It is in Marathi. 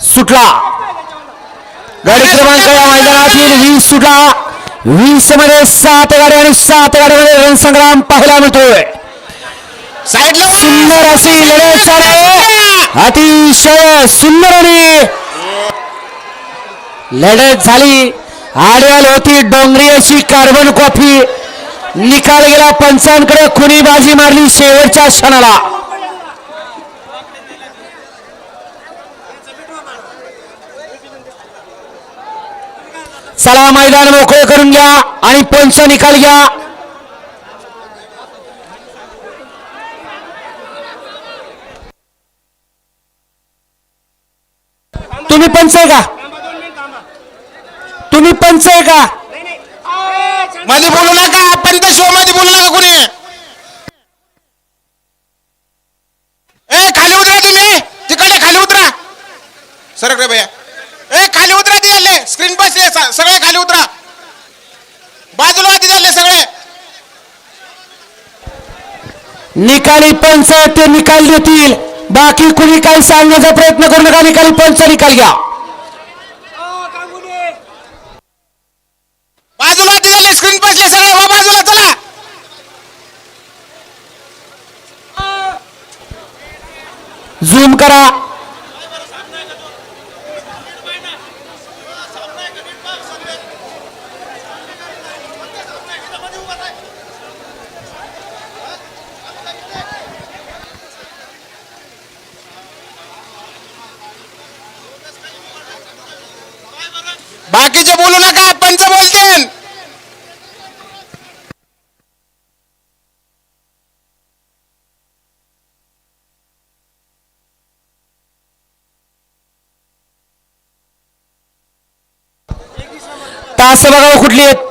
सुटला. गाडी क्रमांक या मैदानातील वीस सुटला. वीसमध्ये सात गाडी आणि सात गाडीमध्ये रणसंग्राम पाहायला मिळतोय. साईडला. सुंदर अशी लढत चालू. अतिशय सुंदर आणि लढत झाली. आडव्याल होती डोंगरी अशी कार्बन कॉफी. निकाल गेला पंचांकडे खुनी बाजी मारली शेवटच्या क्षणाला. चला मैदान मोकळे करून घ्या आणि पंच निकाल घ्या. तुम्ही पंच आहे का? तुम्ही पंच आहे का? मध्ये बोलू नका पंत शिवायमध्ये बोलू नका कुणी. ए खाली उतरा तुम्ही. तिकडे खाली उतरा. सरक रे भैया ए खाली उतरा ती झाले स्क्रीन पास सगळे खाली उतरा बाजूला वाती झाले सगळे निकाली पंच ते निकाल देतील. बाकी कुणी काही सांगण्याचा प्रयत्न करू नका निकाली पंच निकाल घ्या. बाजूला स्क्रीन पासले सगळे वा बाजूला चला. झूम करा. बाकीचे बोलू नका पंच बोलतील. तास बघा कुठली आहेत?